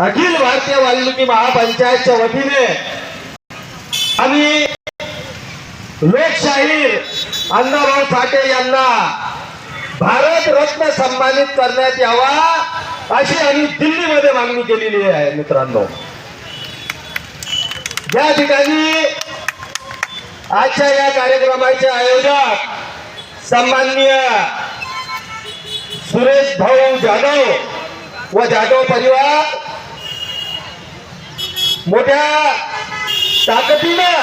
अखिल भारतीय वाल्मिकी महापंचायतच्या वतीने आणि लोकशाहीर अण्णाभाऊ साठे यांना भारत रत्न सन्मानित करण्यात यावा अशी आम्ही दिल्लीमध्ये मागणी केलेली आहे मित्रांनो. या ठिकाणी आजच्या या कार्यक्रमाचे आयोजक सन्माननीय सुरेश भाऊ जाधव व जाधव परिवार मोठ्या ताकदीनं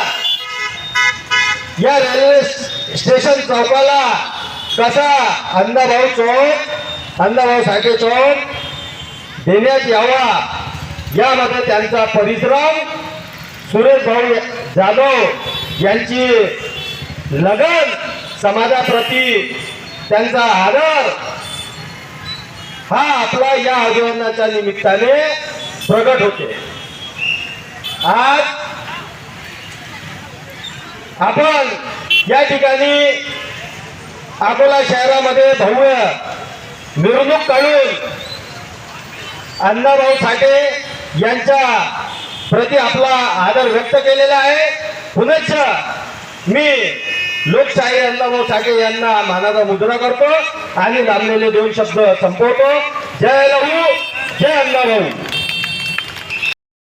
या रेल्वे स्टेशन चौकाला कसा अण्णाभाऊ चौक अण्णाभाऊ साठे चौक देण्यात यावा यामध्ये त्यांचा परिश्रम. सुरेश भाऊ जाधव यांची लगन समाजाप्रती त्यांचा आदर. हा आपला या आंदोलनाच्या निमित्ताने प्रगट होते. आज आपण या ठिकाणी अकोला शहरामध्ये भव्य मिरवणूक काढून अण्णाभाऊ साठे यांच्या प्रति आपला आदर व्यक्त केलेला आहे. पुनश्च मी लोकशाही अण्णाभाऊ साठे यांना मानाचा मुद्रा करतो आणि लांबलेले दोन शब्द संपवतो. जय लहू जय अण्णाभाऊ.